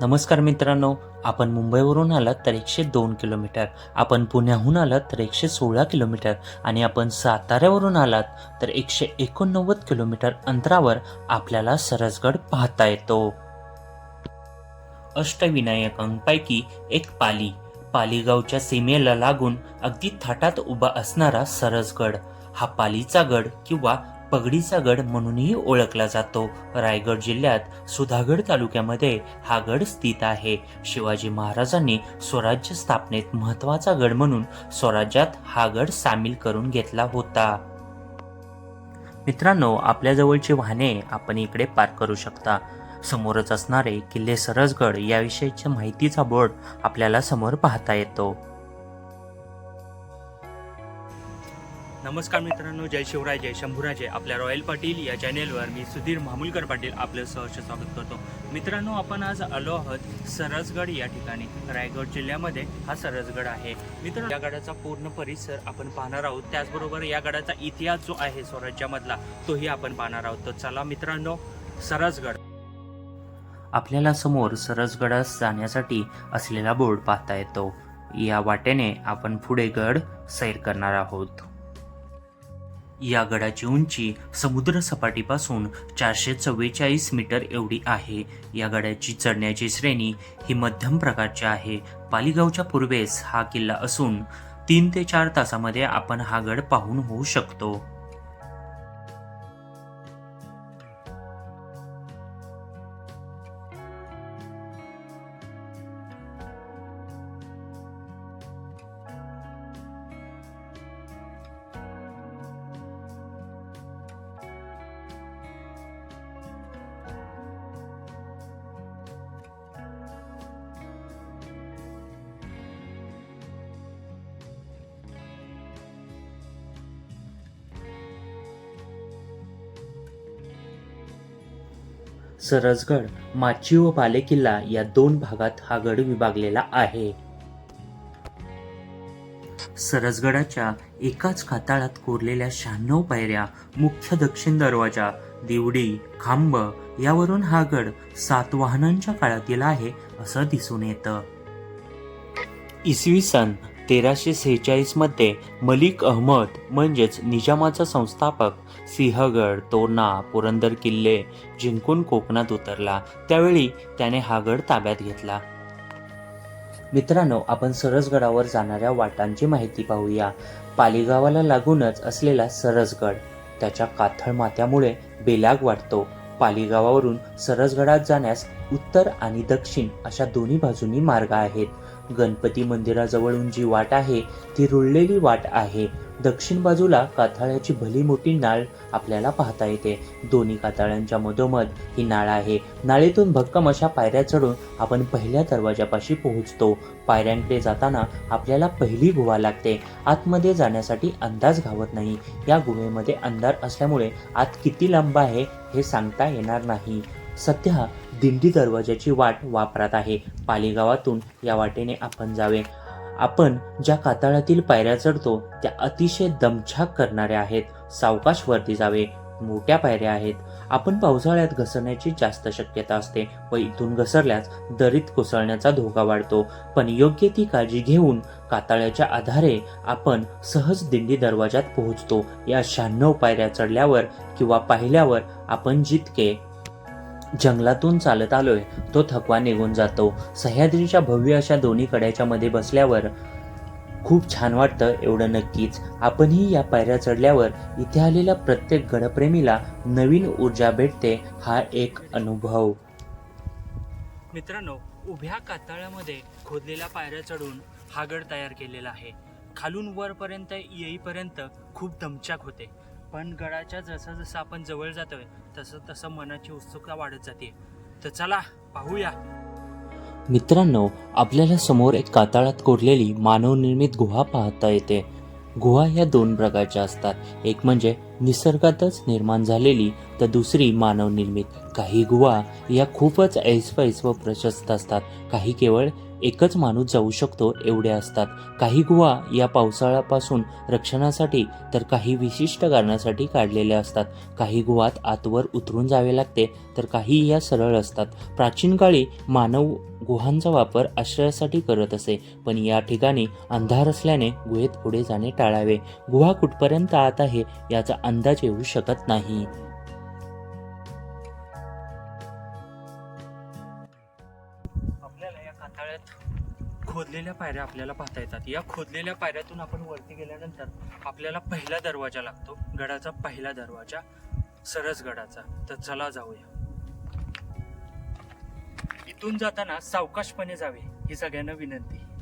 नमस्कार मित्रांनो आपण मुंबईवरून आलात तर एकशे दोन किलोमीटर आपण पुण्याहून आलात तर एकशे सोळा किलोमीटर आणि आपण साताऱ्यावरून आलात तर एकशे एकोणनव्वद किलोमीटर अंतरावर आपल्याला सरसगड पाहता येतो. अष्टविनायकांपैकी एक पाली पालीगावच्या सीमेला लागून अगदी थाटात उभा असणारा सरसगड. हा पालीचा गड किंवा पगडीचा गड म्हणूनही ओळखला जातो. रायगड जिल्ह्यात सुधागड तालुक्यामध्ये हा गड स्थित आहे. शिवाजी महाराजांनी स्वराज्य स्थापनेत महत्त्वाचा गड म्हणून स्वराज्यात हा गड सामील करून घेतला होता. मित्रांनो आपल्याजवळची वाहने आपण इकडे पार्क करू शकता. समोरच असणारे किल्ले सरसगड याविषयीच्या माहितीचा बोर्ड आपल्याला समोर पाहता येतो. नमस्कार मित्रांनो जय शिवराय जय शंभूराजे. आपल्या रॉयल पाटील या चॅनेलवर मी सुधीर मामुलकर पाटील आपलं सहर्ष स्वागत करतो. मित्रांनो आपण आज आलो आहोत सरसगड या ठिकाणी. रायगड जिल्ह्यामध्ये हा सरसगड आहे. मित्रांनो या गडाचा पूर्ण परिसर आपण पाहणार आहोत. त्याचबरोबर या गडाचा इतिहास जो आहे स्वराज्यामधला तोही आपण पाहणार आहोत. तर चला मित्रांनो सरसगड. आपल्याला समोर सरसगडास जाण्यासाठी असलेला बोर्ड पाहता येतो. या वाटेने आपण पुढे गड सैर करणार आहोत. या गडाची उंची समुद्र सपाटीपासून चारशे चव्वेचाळीस मीटर एवढी आहे. या गडाची चढण्याची श्रेणी ही मध्यम प्रकारची आहे. पालीगावच्या पूर्वेस हा किल्ला असून तीन ते चार तासामध्ये आपण हा गड पाहून होऊ शकतो. सरसगड माची व बालेकिल्ला या दोन भागात हा गड विभागलेला आहे. सरसगडाच्या एकाच काताळात कोरलेल्या शहाण्णव पायऱ्या मुख्य दक्षिण दरवाजा दिवडी खांब यावरून हा गड सातवाहनांच्या काळातील आहे असं दिसून येतं. इसवी सन तेराशे सेहेचाळीसमध्ये मलिक अहमद म्हणजेच निजामाचा संस्थापक सिंहगड तोरणा पुरंदर किल्ले जिंकून कोकणात उतरला. त्यावेळी त्याने हा गड ताब्यात घेतला. मित्रांनो आपण सरसगडावर जाणाऱ्या वाटांची माहिती पाहूया. पालीगावाला लागूनच असलेला सरसगड त्याच्या काथळ मात्यामुळे बेलाग वाटतो. पालीगावावरून सरसगडात जाण्यास उत्तर आणि दक्षिण अशा दोन्ही बाजूंनी मार्ग आहेत. गणपती मंदिराजवळून जी वाट आहे ती रुळलेली वाट आहे. दक्षिण बाजूला काथाळ्याची भली मोठी नाळ आपल्याला पाहता येते. दोन्ही कातळ्यांच्या मधोमध ही नाळ आहे. नाळेतून भक्कम अशा पायऱ्या चढून आपण पहिल्या दरवाजापाशी पोहोचतो. पायऱ्यांकडे जाताना आपल्याला पहिली गुहा लागते. आतमध्ये जाण्यासाठी अंदाज घावत नाही. या गुहेमध्ये अंधार असल्यामुळे आत किती लांब आहे हे सांगता येणार नाही. सध्या दिंडी दरवाजाची वाट वापरात आहे. पालीगावातून या वाटेने आपण जावे. आपण ज्या कातळातील पायऱ्या चढतो त्या अतिशय दमछाक करणाऱ्या आहेत. सावकाश वरती जावे. मोठ्या पायऱ्या आहेत. आपण पावसाळ्यात घसरण्याची जास्त शक्यता असते व इथून घसरल्यास दरीत कोसळण्याचा धोका वाढतो. पण योग्य ती काळजी घेऊन कातळ्याच्या आधारे आपण सहज दिंडी दरवाजात पोहोचतो. या शहाण्णव पायऱ्या चढल्यावर किंवा पाहिल्यावर आपण जितके जंगलातून चालत आलोय. तो थकवा निघून जातो. सह्याद्रीच्या भव्य अशा दोन्ही कड्याच्या मध्ये बसल्यावर खूप छान वाटतं एवढं नक्कीच. आपणही या पायऱ्या चढल्यावर इथे आलेल्या प्रत्येक गडप्रेमीला नवीन ऊर्जा भेटते हा एक अनुभव. मित्रांनो उभ्या कातळामध्ये खोदलेल्या पायऱ्या चढून हा गड तयार केलेला आहे. खालून वरपर्यंत येईपर्यंत खूप दमचाक होते. पण गडाच्या जसं जसं आपण जवळ जातोय तसं तसं मनाची उत्सुकता वाढत जाते. तर चला पाहूया. मित्रांनो आपल्याला समोर एक कातळात कोरलेली मानवनिर्मित गुहा पाहता येते. गुहा या दोन प्रकारच्या असतात. एक म्हणजे निसर्गातच निर्माण झालेली तर दुसरी मानवनिर्मित. काही गुहा या खूपच ऐसपैस व प्रशस्त असतात. काही केवळ एकच माणूस जाऊ शकतो एवढे असतात. काही गुहा या पावसाळ्यापासून रक्षणासाठी तर काही विशिष्ट कारणासाठी काढलेल्या असतात. काही गुहात आतवर उतरून जावे लागते तर काही या सरळ असतात. प्राचीन काळी मानव गुहांचा वापर आश्रयासाठी करत असे पण या ठिकाणी अंधार असल्याने गुहेत पुढे जाणे टाळावे. गुहा कुठपर्यंत आत आहे याचा अंदाज येऊ शकत नाही. खोदलेल्या पायऱ्या आपल्याला पाहता येतात. या खोदलेल्या पायऱ्यातून आपण वरती गेल्यानंतर आपल्याला पहिला दरवाजा लागतो. गडाचा पहिला दरवाजा सरस गडाचा. तर चला जाऊया. इथून जाताना सावकाशपणे जावे ही सगळ्यांना विनंती.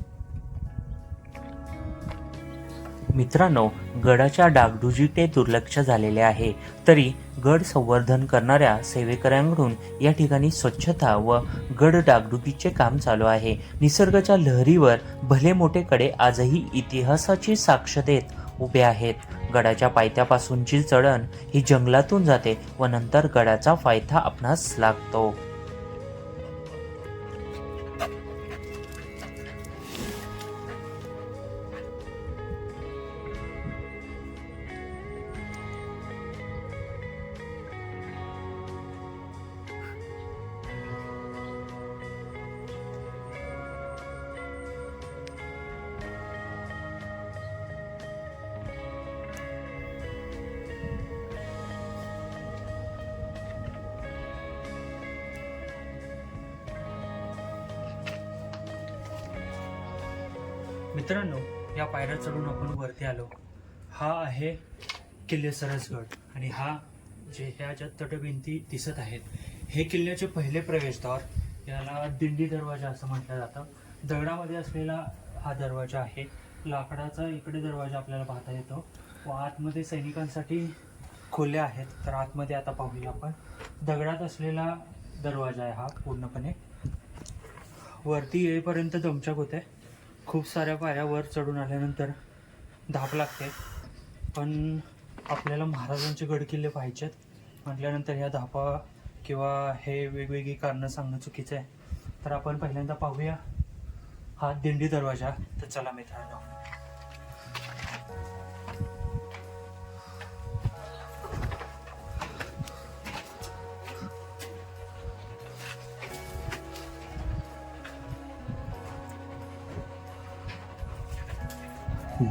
मित्रांनो गडाच्या डागडुजीकडे दुर्लक्ष झालेले आहे तरी गड संवर्धन करणाऱ्या सेवेकऱ्यांकडून या ठिकाणी स्वच्छता व गड डागडुजीचे काम चालू आहे. निसर्गाच्या लहरीवर भले मोठे कडे आजही इतिहासाची साक्ष देत उभे आहेत. गडाच्या पायथ्यापासूनची चढण ही जंगलातून जाते व नंतर गडाचा पायथा आपणास लागतो. मित्रांनो या पायऱ्या चढून आपण वरती आलो. हा आहे किल्ले सरसगड आणि हा जे ह्या ज्या तटभिंती दिसत आहेत हे किल्ल्याचे पहिले प्रवेशद्वार याला दिंडी दरवाजा असं म्हटलं जातं. दगडामध्ये असलेला हा दरवाजा आहे. लाकडाचा इकडे दरवाजा आपल्याला पाहता येतो. व आतमध्ये सैनिकांसाठी खोल्या आहेत. तर आतमध्ये आता पाहूया आपण. दगडात असलेला दरवाजा आहे हा पूर्णपणे. वरती येईपर्यंत दमचक होते. खूप साऱ्या पायऱ्या वर चढून आल्यानंतर धाप लागते. पण आपल्याला महाराजांचे गडकिल्ले पाहिजेत. म्हटल्यानंतर ह्या धापा किंवा हे वेगवेगळी कारणं सांगणं चुकीचं आहे. तर आपण पहिल्यांदा पाहूया हा दिंडी दरवाजा. तर चला मित्रांनो.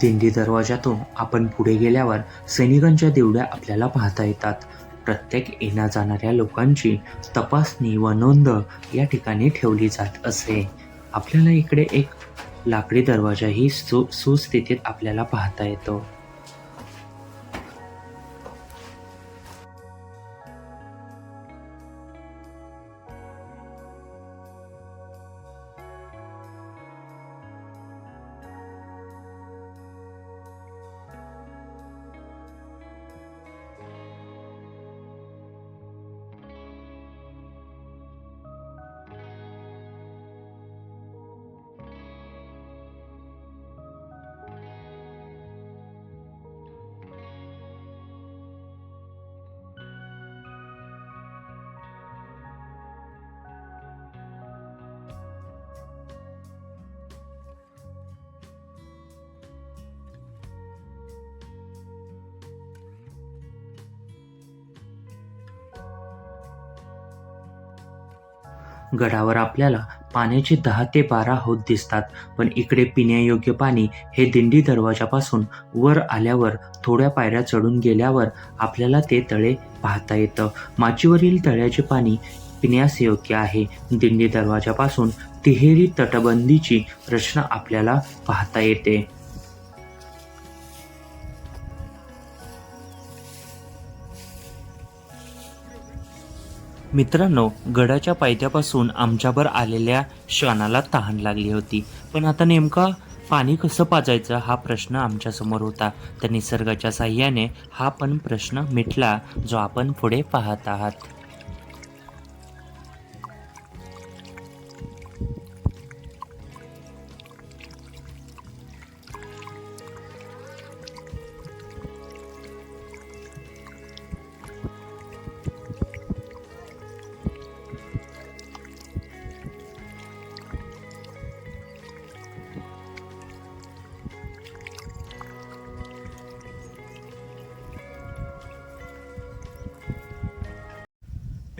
दिंडी दरवाजातून आपण पुढे गेल्यावर सैनिकांच्या देवड्या आपल्याला पाहता येतात. प्रत्येक येण्या जाणाऱ्या लोकांची तपासणी व नोंद या ठिकाणी ठेवली जात असे. आपल्याला इकडे एक लाकडी दरवाजाही सु सुस्थितीत आपल्याला पाहता येतो. गडावर आपल्याला पाण्याचे दहा ते बारा हौद दिसतात. पण इकडे पिण्यायोग्य पाणी हे दिंडी दरवाजापासून वर आल्यावर थोड्या पायऱ्या चढून गेल्यावर आपल्याला ते तळे पाहता येतं. माचीवरील तळ्याचे पाणी पिण्यास योग्य आहे. दिंडी दरवाजापासून तिहेरी तटबंदीची रचना आपल्याला पाहता येते. मित्रांनो गडाच्या पायथ्यापासून आमच्यावर आलेल्या श्वानाला तहान लागली होती. पण आता नेमका पाणी कसं पाजायचं हा प्रश्न आमच्यासमोर होता. तर निसर्गाच्या साह्याने हा पण प्रश्न मिटला जो आपण पुढे पाहत आहात.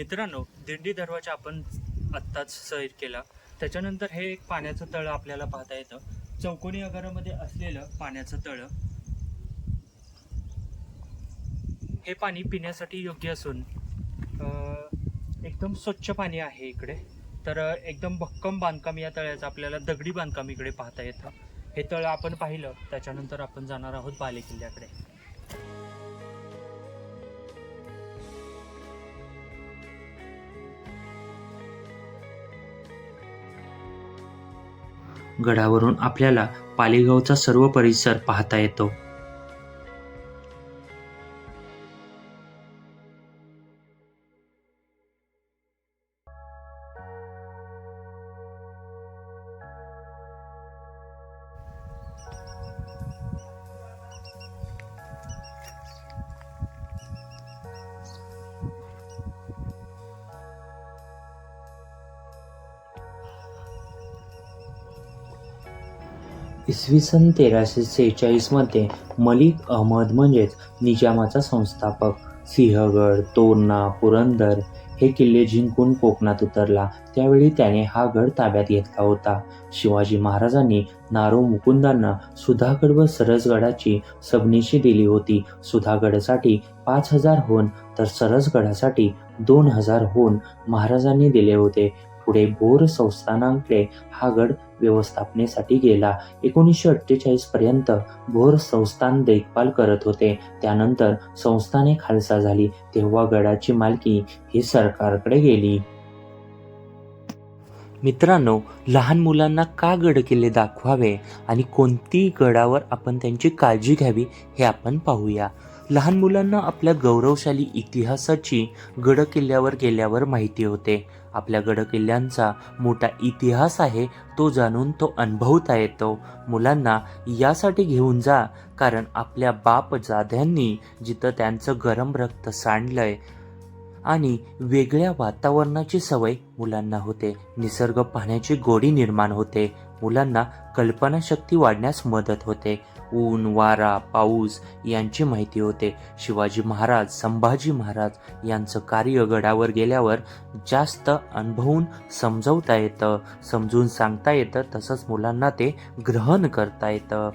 मित्रांनो दिंडी दरवाजा आपण आत्ताच सैर केला. त्याच्यानंतर हे एक पाण्याचं तळं आपल्याला पाहता येतं. चौकोनी आकारामध्ये असलेलं पाण्याचं तळं. हे पाणी पिण्यासाठी योग्य असून एकदम स्वच्छ पाणी आहे इकडे. तर एकदम भक्कम बांधकाम या तळ्याचं आपल्याला दगडी बांधकाम इकडे पाहता येतं. हे तळं आपण पाहिलं त्याच्यानंतर आपण जाणार आहोत बाले किल्ल्याकडे गडावरून आपल्याला पालेगावचा सर्व परिसर पाहता येतो. इसवी सन तेराशे सेहेचाळीसमध्ये मलिक अहमद म्हणजेच निजामाचा संस्थापक. सिंहगड तोरणा पुरंदर हे किल्ले जिंकून कोकणात उतरला. त्यावेळी त्याने हा गड ताब्यात घेतला होता. शिवाजी महाराजांनी नारो मुकुंदांना सुधागड व सरसगडाची सबनिशी दिली होती. सुधागडसाठी पाच हजार होऊन तर सरसगडासाठी दोन हजार होऊन महाराजांनी दिले होते. पुढे बोर संस्थानांकडे हा गड व्यवस्थापनेसाठी गेला. एकोणीसशे अठ्ठेचाळीस पर्यंत भोर संस्थान देखभाल करत होते. त्यानंतर संस्थाने खालसा झाली. तेव्हा गडाची मालकी ही सरकारकडे गेली. मित्रांनो लहान मुलांना का गड किल्ले दाखवावे आणि कोणती गडावर आपण त्यांची काळजी घ्यावी हे आपण पाहूया. लहान मुलांना आपल्या गौरवशाली इतिहासाची गड किल्ल्यावर गेल्यावर माहिती होते. आपल्या गडकिल्ल्यांचा मोठा इतिहास आहे तो जाणून तो अनुभवता येतो. मुलांना यासाठी घेऊन जा कारण आपल्या बाप जाध्यांनी जिथं त्यांचं गरम रक्त सांडलंय आणि वेगळ्या वातावरणाची सवय मुलांना होते. निसर्ग पाहण्याची गोडी निर्माण होते. मुलांना कल्पनाशक्ती वाढण्यास मदत होते. ऊन वारा पाऊस यांची माहिती होते. शिवाजी महाराज संभाजी महाराज यांचं कार्य गडावर गेल्यावर जास्त अनुभवून समजवता येतं. समजून सांगता येतं तसंच मुलांना ते ग्रहण करता येतं.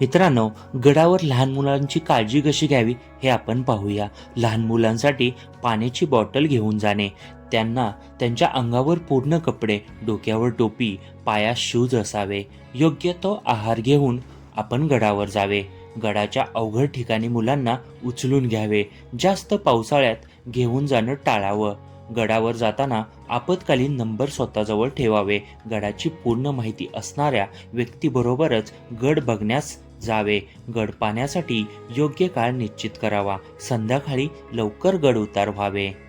मित्रांनो गडावर लहान मुलांची काळजी कशी घ्यावी हे आपण पाहूया. लहान मुलांसाठी पाण्याची बॉटल घेऊन जाणे. त्यांना त्यांच्या अंगावर पूर्ण कपडे डोक्यावर टोपी पायास शूज असावे. योग्य तो आहार घेऊन आपण गडावर जावे. गडाच्या अवघड ठिकाणी मुलांना उचलून घ्यावे. जास्त पावसाळ्यात घेऊन जाणं टाळावं. गडावर जाताना आपत्कालीन नंबर स्वतःजवळ ठेवावे. गडाची पूर्ण माहिती असणाऱ्या व्यक्तीबरोबरच गड बघण्यास जावे. गड पाहण्यासाठी योग्य काळ निश्चित करावा. संध्याकाळी लवकर गड उतार व्हावे.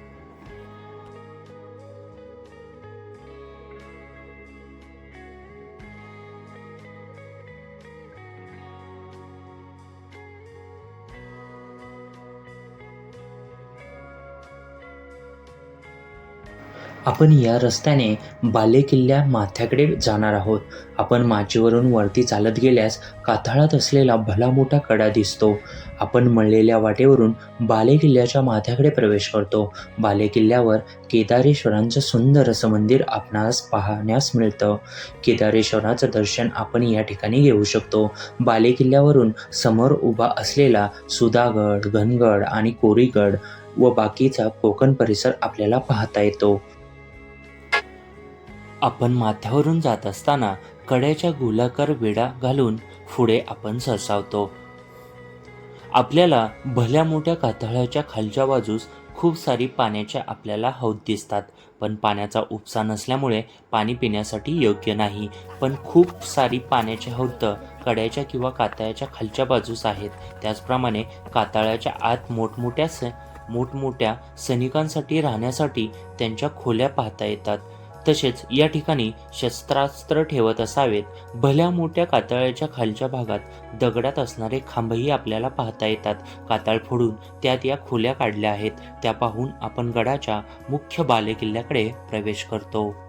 आपण या रस्त्याने बालेकिल्ल्या माथ्याकडे जाणार आहोत. आपण माचीवरून वरती चालत गेल्यास काथाळात असलेला भला मोठा कडा दिसतो. आपण मळलेल्या वाटेवरून बालेकिल्ल्याच्या माथ्याकडे प्रवेश करतो. बालेकिल्ल्यावर केदारेश्वरांचं सुंदर असं मंदिर आपणास पाहण्यास मिळतं. केदारेश्वराचं दर्शन आपण या ठिकाणी घेऊ शकतो. बालेकिल्ल्यावरून समोर उभा असलेला सुधागड घनगड आणि कोरीगड व बाकीचा कोकण परिसर आपल्याला पाहता येतो. आपण माथ्यावरून जात असताना कड्याच्या गोलाकार वेडा घालून पुढे आपण सरसावतो. आपल्याला भल्या मोठ्या कातळाच्या खालच्या बाजूस खूप सारी पाण्याच्या आपल्याला हौद दिसतात. पण पाण्याचा उपसा नसल्यामुळे पाणी पिण्यासाठी योग्य नाही. पण खूप सारी पाण्याची हौद कड्याच्या किंवा कातळाच्या खालच्या बाजूस आहेत. त्याचप्रमाणे कातळाच्या आत मोठमोठ्या स मोठमोठ्या सैनिकांसाठी राहण्यासाठी त्यांच्या खोल्या पाहता येतात. तसेच या ठिकाणी शस्त्रास्त्र ठेवत असावेत. भल्या मोठ्या कातळ्याच्या खालच्या भागात दगडात असणारे खांबही आपल्याला पाहता येतात. कातळ फोडून त्यात या खोल्या काढल्या आहेत. त्या पाहून आपण गडाच्या मुख्य बालेकिल्ल्याकडे प्रवेश करतो.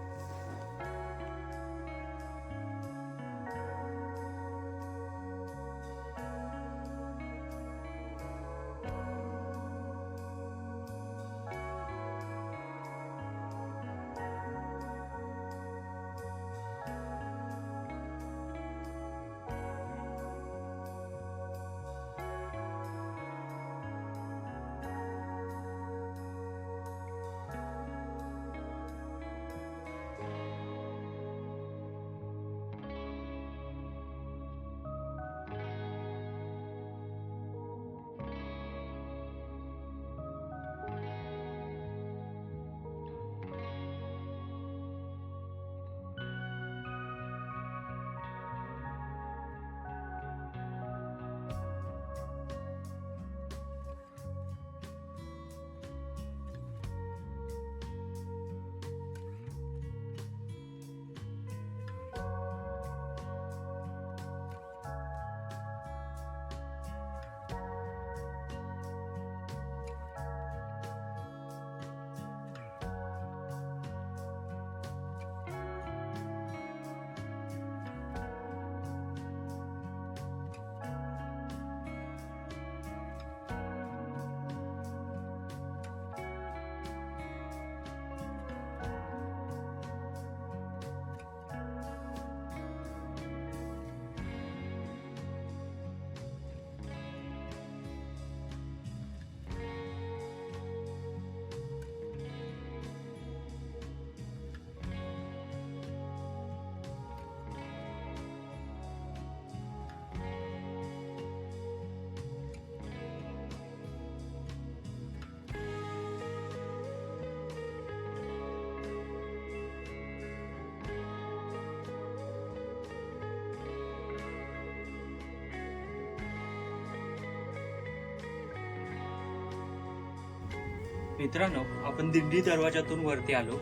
मित्रांनो आपण दिंडी दरवाजातून वरती आलो.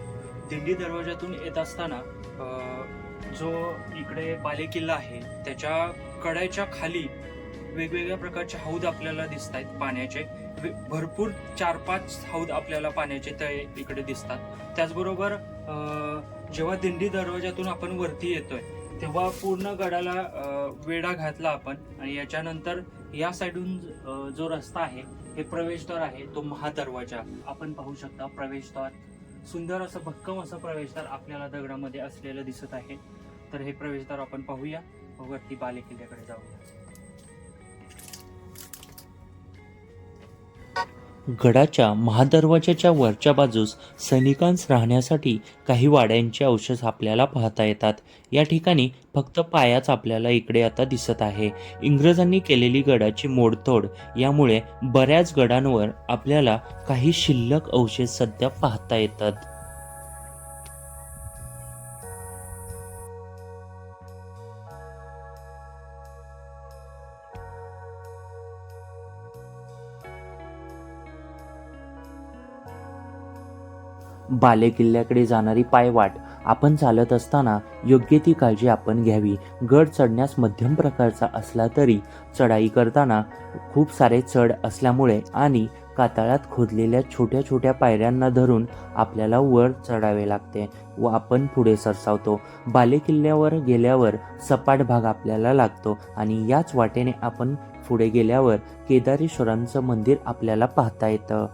दिंडी दरवाजातून येत असताना जो इकडे बालेकिल्ला आहे त्याच्या कड्याच्या खाली वेगवेगळ्या प्रकारचे हौद आपल्याला दिसत आहेत पाण्याचे. वे- भरपूर चार पाच हौद आपल्याला पाण्याचे ते इकडे दिसतात. त्याचबरोबर जेव्हा दिंडी दरवाजातून आपण वरती येतोय तेव्हा पूर्ण गडाला वेढा घातला आपण आणि याच्यानंतर या साईडून जो रस्ता आहे हे प्रवेशद्वार आहे तो महादरवाजा. आपण पाहू शकता प्रवेशद्वार सुंदर असं भक्कम असं प्रवेशद्वार आपल्याला दगडामध्ये असलेलं दिसत आहे. तर हे प्रवेशद्वार आपण पाहूया. वरती बालेकिल्ल्याकडे जाऊया. गडाच्या महादरवाजाच्या वरच्या बाजूस सैनिकांस राहण्यासाठी काही वाड्यांचे अवशेष आपल्याला पाहता येतात. या ठिकाणी फक्त पायाच आपल्याला इकडे आता दिसत आहे. इंग्रजांनी केलेली गडाची मोडतोड यामुळे बऱ्याच गडांवर आपल्याला काही शिल्लक अवशेष सध्या पाहता येतात. बालेकिल्ल्याकडे जाणारी पायवाट. आपण चालत असताना योग्य ती काळजी आपण घ्यावी. गड चढण्यास मध्यम प्रकारचा असला तरी चढाई करताना खूप सारे चढ असल्यामुळे आणि कातळात खोदलेल्या छोट्या छोट्या पायऱ्यांना धरून आपल्याला वर चढावे लागते व आपण पुढे सरसावतो. बालेकिल्ल्यावर गेल्यावर सपाट भाग आपल्याला लागतो आणि याच वाटेने आपण पुढे गेल्यावर केदारेश्वरांचं मंदिर आपल्याला पाहता येतं.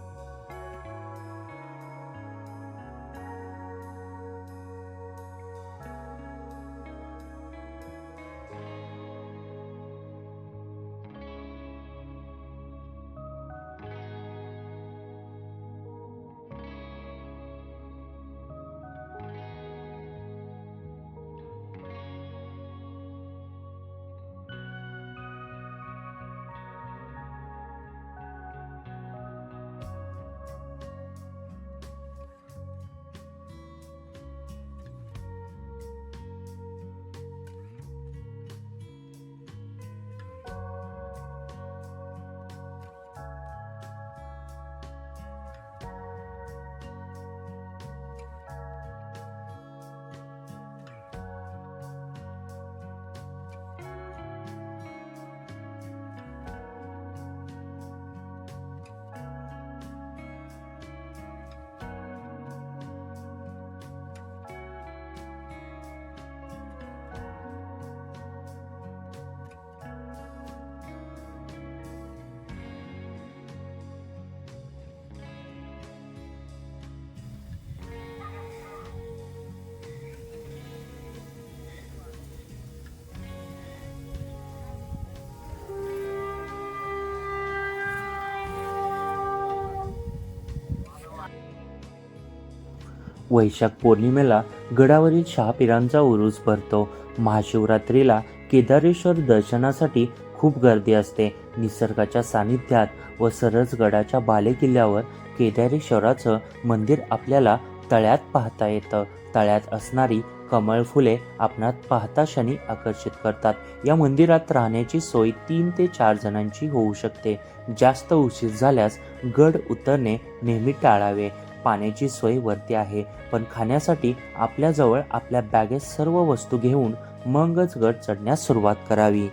वैशाख पौर्णिमेला गडावरील शहापिरांचा उरूस भरतो. महाशिवरात्रीला केदारेश्वर दर्शनासाठी खूप गर्दी असते. निसर्गाच्या सानिध्यात व सरसगडाच्या बालेकिल्ल्यावर केदारेश्वराचं मंदिर आपल्याला तळ्यात पाहता येतं. तळ्यात असणारी कमळ फुले आपणात पाहता क्षणी आकर्षित करतात. या मंदिरात राहण्याची सोय तीन ते चार जणांची होऊ शकते. जास्त उशीर झाल्यास गड उतरणे नेहमी टाळावे. पाण्याची सोय वरती आहे. पण खाण्यासाठी आपल्याजवळ आपल्या बॅगेत सर्व वस्तू घेऊन मगच गड चढण्यास सुरुवात करावी.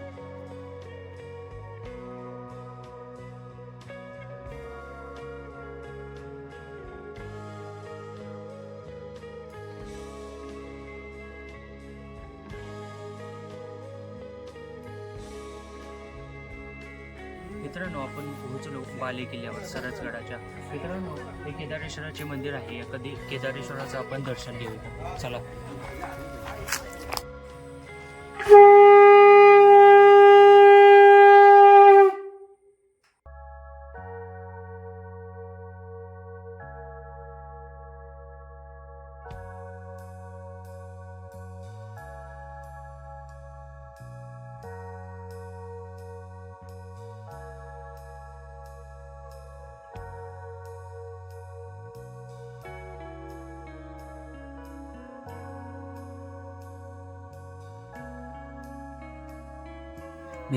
मित्रांनो आपण पोहोचलो बाले किल्ल्यावर सरसगडाच्या. केदारेश्वराचे मंदिर आहे. या कधी केदारेश्वराचं आपण दर्शन घेऊ. चला.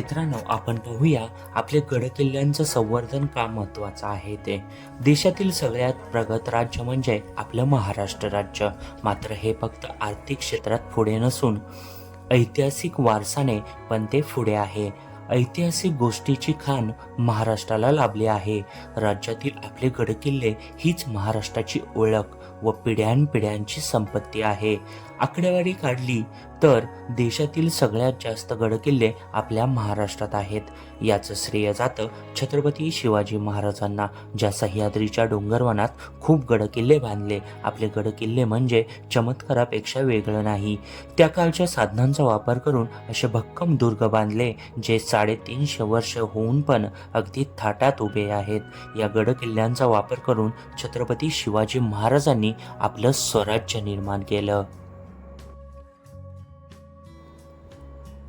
मित्रांनो आपण पाहूया आपले गडकिल्ल्यांचं संवर्धन का महत्त्वाचं आहे ते. देशातील सगळ्यात प्रगत राज्य म्हणजे आपलं महाराष्ट्र राज्य. मात्र हे फक्त आर्थिक क्षेत्रात पुढे नसून ऐतिहासिक वारसाने पण ते पुढे आहे. ऐतिहासिक गोष्टीची खाण महाराष्ट्राला लाभली आहे. राज्यातील आपले गडकिल्ले हीच महाराष्ट्राची ओळख व पिढ्यानपिढ्यांची संपत्ती आहे. आकडेवारी काढली तर देशातील सगळ्यात जास्त गडकिल्ले आपल्या महाराष्ट्रात आहेत. याचं श्रेय जातं छत्रपती शिवाजी महाराजांना ज्या सह्याद्रीच्या डोंगरवनात खूप गडकिल्ले बांधले. आपले गडकिल्ले म्हणजे चमत्कारापेक्षा वेगळं नाही. त्या काळच्या साधनांचा वापर करून असे भक्कम दुर्ग बांधले जे साडेतीनशे वर्ष होऊन पण अगदी थाटात उभे आहेत. या गडकिल्ल्यांचा वापर करून छत्रपती शिवाजी महाराजांनी आपलं स्वराज्य निर्माण केलं.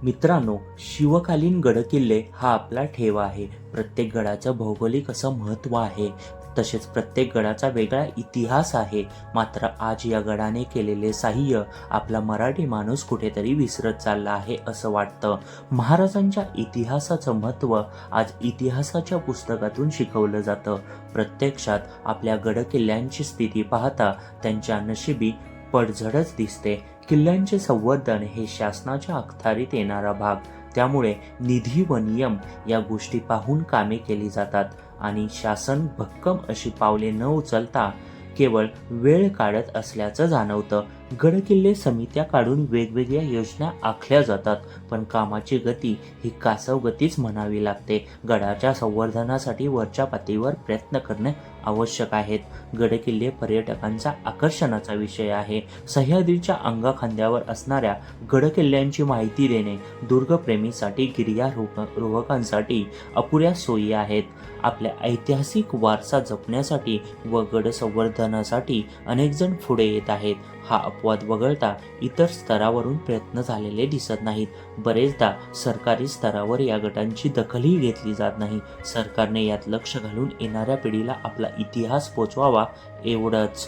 मित्रांनो शिवकालीन गडकिल्ले हा आपला ठेवा आहे. प्रत्येक गडाचं भौगोलिक असं महत्त्व आहे. तसेच प्रत्येक गडाचा वेगळा इतिहास आहे. मात्र आज या गडाने केलेले साह्य आपला मराठी माणूस कुठेतरी विसरत चालला आहे असं वाटतं. महाराजांच्या इतिहासाचं महत्त्व आज इतिहासाच्या पुस्तकातून शिकवलं जातं. प्रत्यक्षात आपल्या गडकिल्ल्यांची स्थिती पाहता त्यांच्या नशिबी पडझडच दिसते. किल्ल्यांचे संवर्धन हे शासनाच्या अखत्यारीत येणारा भाग. त्यामुळे निधी व नियम या गोष्टी पाहून कामे केली जातात. आणि शासन भक्कम अशी पावले न उचलता केवळ वेळ काढत असल्याचं जाणवतं. गडकिल्ले समित्या काढून वेगवेगळ्या योजना आखल्या जातात. पण कामाची गती ही कासव गतीच म्हणावी लागते. गडाच्या संवर्धनासाठी वरच्या पातळीवर प्रयत्न करणे आवश्यक आहेत. गडकिल्ले पर्यटकांचा आकर्षणाचा विषय आहे. सह्याद्रीच्या अंगाखांद्यावर असणाऱ्या गडकिल्ल्यांची माहिती देणे दुर्गप्रेमीसाठी गिर्यारोहकांसाठी अपुऱ्या सोयी आहेत. आपल्या ऐतिहासिक वारसा जपण्यासाठी व गड संवर्धनासाठी अनेकजण पुढे येत आहेत. हा अपवाद वगळता इतर स्तरावरून प्रयत्न झालेले दिसत नाहीत. बरेचदा सरकारी स्तरावर या गटांची दखलही घेतली जात नाही. सरकारने यात लक्ष घालून येणाऱ्या पिढीला आपला इतिहास पोचवावा एवढंच.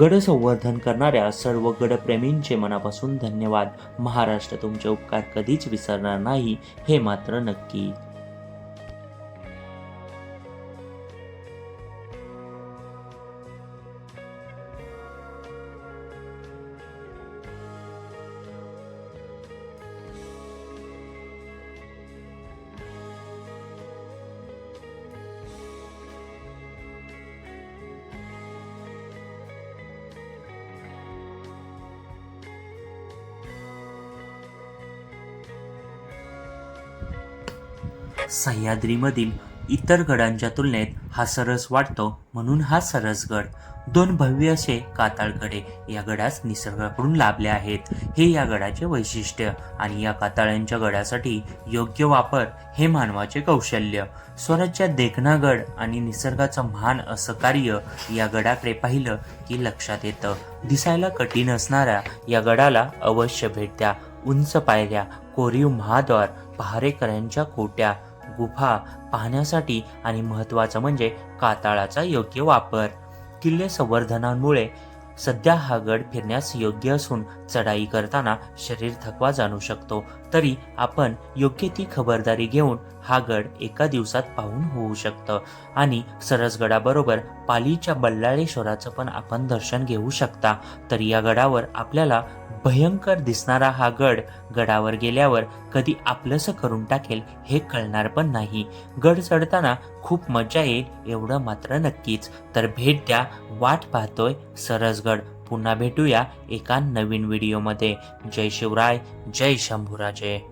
गड संवर्धन करणाऱ्या सर्व गडप्रेमींचे मनापासून धन्यवाद. महाराष्ट्र तुमचे उपकार कधीच विसरणार नाही हे मात्र नक्की. सह्याद्रीमधील इतर गडांच्या तुलनेत हा सरस वाटतो म्हणून हा सरसगड दोन भव्य असे काताळकडे या गडास निसर्गाकडून लाभले आहेत. हे या गडाचे वैशिष्ट्य आणि या काताळ्यांच्या गडासाठी योग्य वापर हे मानवाचे कौशल्य. स्वराज्यात देखनागड आणि निसर्गाचं महान असं कार्य या गडाकडे पाहिलं की लक्षात येतं. दिसायला कठीण असणाऱ्या या गडाला अवश्य भेट द्या. उंच पायऱ्या कोरीव महाद्वार पहारेकऱ्यांच्या कोट्या गुफा पाहण्यासाठी आणि महत्त्वाचं म्हणजे काताळाचा योग्य वापर. किल्ले संवर्धनामुळे सध्या हा गड फिरण्यास योग्य असून चढाई करताना शरीर थकवा जाणू शकतो. तरी आपण योग्य ती खबरदारी घेऊन हा गड एका दिवसात पाहून होऊ शकतं. आणि सरसगडाबरोबर पालीच्या बल्लाळेश्वराचं पण आपण दर्शन घेऊ शकता. तर या गडावर आपल्याला भयंकर दिसणारा हा गड गडावर गेल्यावर कधी आपलंसं करून टाकेल हे कळणार पण नाही. गड चढताना खूप मजा येईल एवढं मात्र नक्कीच. तर भेट द्या. वाट पाहतोय सरसगड. पुन्हा भेटूया एका नवीन व्हिडिओमध्ये. जय शिवराय जय शंभूराजे.